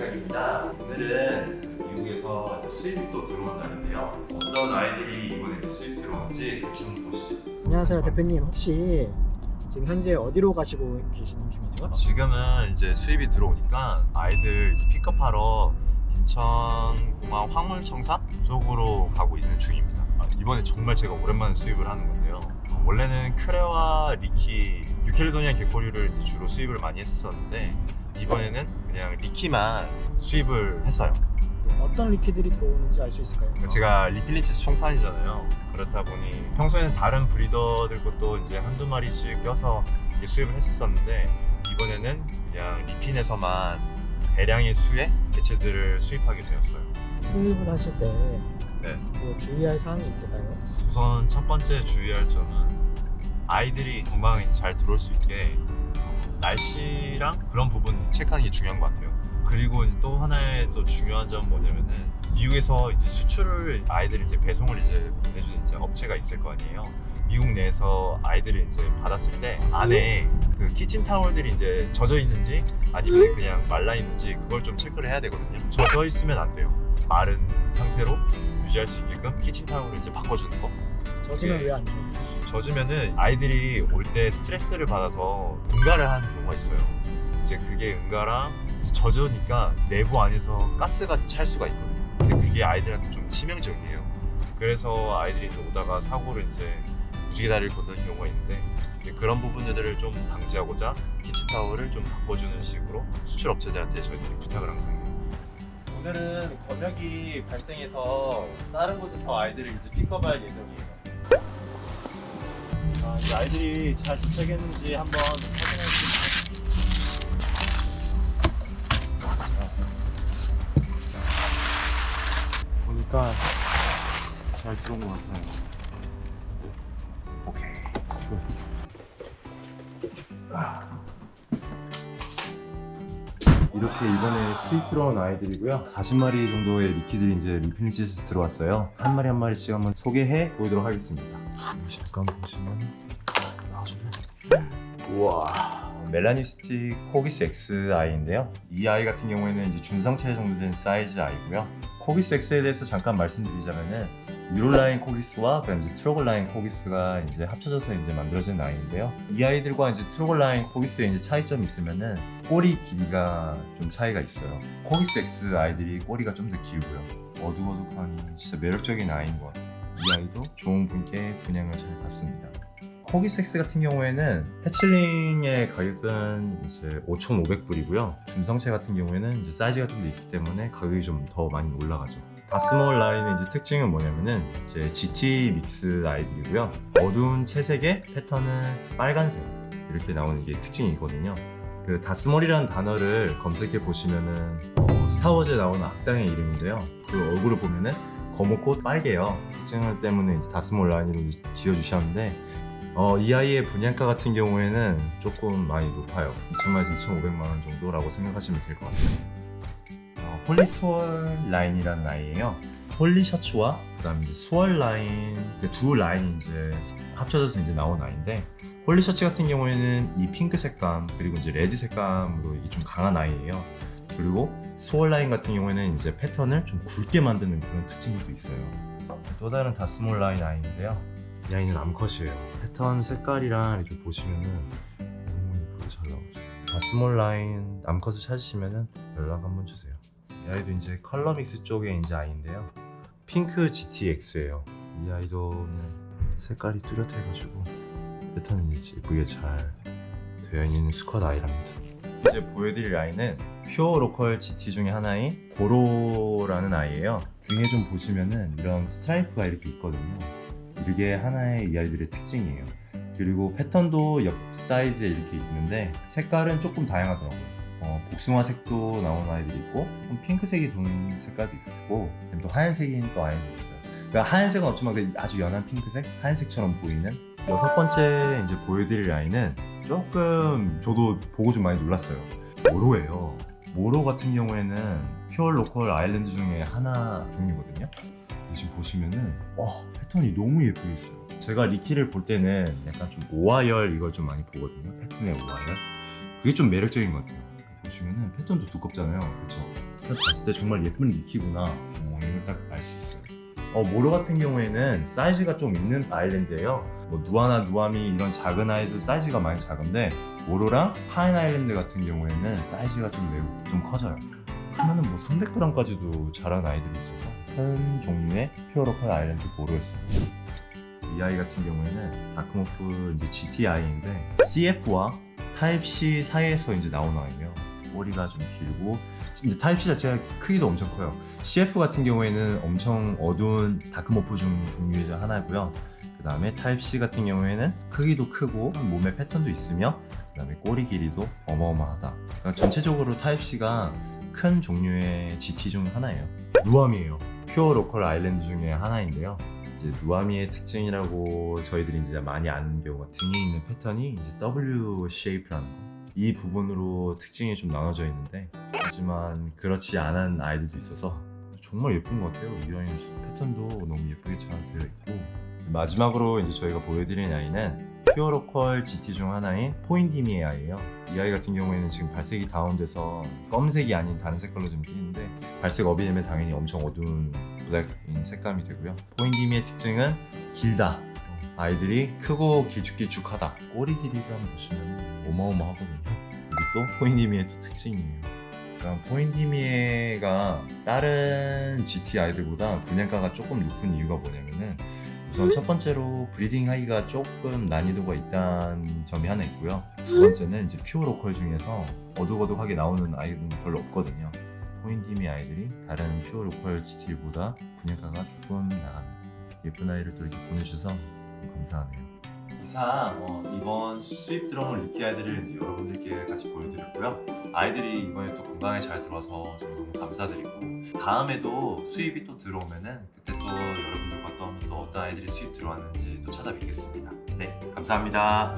이삭입니다. 오늘은 미국에서 수입이 또 들어온다는데요. 어떤 아이들이 이번에 수입 들어온지 대충 보시죠. 안녕하세요 대표님 혹시 지금 현재 어디로 가시고 계시는 중이죠? 지금은 이제 수입이 들어오니까 아이들 이제 픽업하러 인천공항 화물청사 쪽으로 가고 있는 중입니다. 아, 이번에 정말 제가 오랜만에 수입을 하는 건데요. 아, 원래는 크레와 리키, 뉴캘리도니아 개코류를 이제 주로 수입을 많이 했었는데 이번에는 그냥 리키만 수입을 했어요. 네, 어떤 리퀴들이 들어오는지 알 수 있을까요? 제가 리필리치스 총판이잖아요. 그렇다 보니 평소에는 다른 브리더들 것도 이제 한두 마리씩 껴서 수입을 했었었는데 이번에는 그냥 리핀에서만 대량의 수의 개체들을 수입하게 되었어요. 수입을 하실 때 네. 뭐 주의할 사항이 있을까요? 우선 첫 번째 주의할 점은 아이들이 이제 잘 들어올 수 있게 날씨랑 그런 부분 체크하는 게 중요한 것 같아요. 그리고 이제 또 하나의 또 중요한 점은 뭐냐면은 미국에서 이제 수출을 아이들이 이제 배송을 이제 보내주는 이제 업체가 있을 거 아니에요. 미국 내에서 아이들을 이제 받았을 때 안에 그 키친 타월들이 이제 젖어 있는지 아니면 그냥 말라 있는지 그걸 좀 체크를 해야 되거든요. 젖어 있으면 안 돼요. 마른 상태로 유지할 수 있게끔 키친 타월을 이제 바꿔주는 거. 젖으면 예. 왜안 돼요? 젖으면은 아이들이 올 때 스트레스를 받아서 응가를 하는 경우가 있어요. 이제 그게 응가랑 이제 젖으니까 내부 안에서 가스가 찰 수가 있거든요. 근데 그게 아이들한테 좀 치명적이에요. 그래서 아이들이 이제 오다가 사고를 이제 무지개 다리를 건너는 경우가 있는데 이제 그런 부분들을 좀 방지하고자 키친타월을 좀 바꿔주는 식으로 수출 업체들한테 저희들이 부탁을 항상 해요. 오늘은 검역이 발생해서 다른 곳에서 아이들을 이제 픽업할 예정이에요. 아, 이 아이들이 잘 도착했는지 한번 확인해 주세요. 보니까 잘 들어온 것 같아요. 이렇게 이번에 수입 들어온 아이들이고요. 40마리 정도의 리퀴들이 이제 리필리시에서 들어왔어요. 한 마리 한 마리씩 한번 소개해 보도록 하겠습니다. 잠깐 보시면 우와 멜라니스틱 코기스 X 아이인데요. 이 아이 같은 경우에는 이제 중성체 정도 된 사이즈 아이고요. 코기스 X에 대해서 잠깐 말씀드리자면은 유롤라인 코기스와 그다음 이제 트로글라인 코기스가 이제 합쳐져서 이제 만들어진 아이인데요. 이 아이들과 이제 트로글라인 코기스의 이제 차이점이 있으면은 꼬리 길이가 좀 차이가 있어요. 코기스 X 아이들이 꼬리가 좀 더 길고요. 어둑어둑하니 진짜 매력적인 아이인 것 같아요. 이 아이도 좋은 분께 분양을 잘 받습니다. 코기섹스 같은 경우에는 해칠링의 가격은 이제 5,500불이고요. 준성체 같은 경우에는 이제 사이즈가 좀 더 있기 때문에 가격이 좀 더 많이 올라가죠. 다스몰 라인의 이제 특징은 뭐냐면은 이제 GT 믹스 아이들이고요. 어두운 채색의 패턴은 빨간색 이렇게 나오는 게 특징이거든요. 그 다스몰이라는 단어를 검색해 보시면은 어, 스타워즈에 나오는 악당의 이름인데요. 그 얼굴을 보면은 검고 빨개요. 특징 때문에 이제 다스몰 라인으로 지어주셨는데 어, 이 아이의 분양가 같은 경우에는 조금 많이 높아요. 2천만에서 2,500만 원 정도라고 생각하시면 될 것 같아요. 어, 홀리 스월 라인이라는 아이예요. 홀리 셔츠와 그다음에 이제 스월 라인 두 라인이 이제 합쳐져서 이제 나온 아이인데 홀리 셔츠 같은 경우에는 이 핑크 색감 그리고 이제 레드 색감으로 이게 좀 강한 아이예요. 그리고 스월 라인 같은 경우에는 이제 패턴을 좀 굵게 만드는 그런 특징이 또 있어요. 또 다른 다스몰 라인 아이인데요. 이 아이는 암컷이에요. 패턴 색깔이랑 이렇게 보시면은 너무 예쁘게 잘 나오죠. 다스몰 라인 암컷을 찾으시면은 연락 한번 주세요. 이 아이도 이제 컬러 믹스 쪽에 이제 아이인데요. 핑크 GTX예요. 이 아이도는 색깔이 뚜렷해가지고 패턴이 예쁘게 잘 되어 있는 스쿼드 아이랍니다. 이제 보여드릴 아이는 퓨어 로컬 GT 중에 하나인 고로라는 아이예요. 등에 좀 보시면은 이런 스트라이프가 이렇게 있거든요. 이게 하나의 이 아이들의 특징이에요. 그리고 패턴도 옆 사이드에 이렇게 있는데 색깔은 조금 다양하더라고요. 어, 복숭아색도 나온 아이들이 있고 좀 핑크색이 도는 색깔도 있고 또 하얀색인 또 아이들이 있어요. 그러니까 하얀색은 없지만 그 아주 연한 핑크색, 하얀색처럼 보이는 여섯 번째 이제 보여드릴 아이는 조금 저도 보고 좀 많이 놀랐어요. 모로예요. 모로 같은 경우에는 퓨어 로컬 아일랜드 중에 하나 종류거든요. 지금 보시면은 어, 패턴이 너무 예쁘게 있어요. 제가 리키를 볼 때는 약간 좀 오화열 이걸 좀 많이 보거든요. 패턴의 오화열. 그게 좀 매력적인 것 같아요. 보시면은 패턴도 두껍잖아요. 그렇죠? 딱 봤을 때 정말 예쁜 리키구나 어, 이걸 딱 알 수 있어요 어, 모로 같은 경우에는 사이즈가 좀 있는 아일랜드예요 뭐 누아나 누아미 이런 작은 아이들 사이즈가 많이 작은데 모로랑 파인 아일랜드 같은 경우에는 사이즈가 좀 매우 좀 커져요 크면은 뭐 300g까지도 자란 아이들이 있어서 큰 종류의 퓨어로컬 아일랜드 모로였습니다 이 아이 같은 경우에는 다크모프 이제 GTI인데 CF와 타입 C 사이에서 이제 나온 아이예요. 꼬리가 좀 길고 근데 타입 C 자체가 크기도 엄청 커요. CF 같은 경우에는 엄청 어두운 다크모프 중 종류 중 하나고요. 그 다음에 타입 C 같은 경우에는 크기도 크고 몸에 패턴도 있으며 그 다음에 꼬리 길이도 어마어마하다. 그러니까 전체적으로 타입 C가 큰 종류의 GT 중 하나예요. 누암이에요. 퓨어 로컬 아일랜드 중에 하나인데요. 이제 누아미의 특징이라고 저희들이 이제 많이 아는 경우가 등에 있는 패턴이 이제 W 쉐이프라는 거. 이 부분으로 특징이 좀 나눠져 있는데 하지만 그렇지 않은 아이들도 있어서 정말 예쁜 것 같아요. 이 아이는 패턴도 너무 예쁘게 잘 되어 있고 마지막으로 이제 저희가 보여드린 아이는 퓨어로컬 GT 중 하나인 포인디미의 아이예요. 이 아이 같은 경우에는 지금 발색이 다운돼서 검색이 아닌 다른 색깔로 좀 띄는데 발색 업이 되면 당연히 엄청 어두운 블랙인 색감이 되고요. 포인디미의 특징은 길다. 아이들이 크고 길쭉길쭉하다. 꼬리 길이를 한번 보시면 어마어마하거든요. 이게 또 포인디미의 또 특징이에요. 그러니까 포인디미에가 다른 GT 아이들보다 분양가가 조금 높은 이유가 뭐냐면은 우선 첫 번째로 브리딩 하기가 조금 난이도가 있다는 점이 하나 있고요. 두 번째는 이제 퓨어 로컬 중에서 어둑어둑하게 나오는 아이들은 별로 없거든요. 포인디미 아이들이 다른 퓨어 로컬 GT보다 분양가가 조금 나갑니다. 예쁜 아이를 또 이렇게 보내주셔서 감사하네요. 이상 어, 이번 수입 드럼을 리키 아이들을 여러분들께 같이 보여드렸고요. 아이들이 이번에 또 건강에 잘 들어서 너무 감사드리고 다음에도 수입이 또 들어오면은 그때 또 여러분들과 또 한번 또 어떤 아이들이 수입 들어왔는지 또 찾아뵙겠습니다. 네, 감사합니다.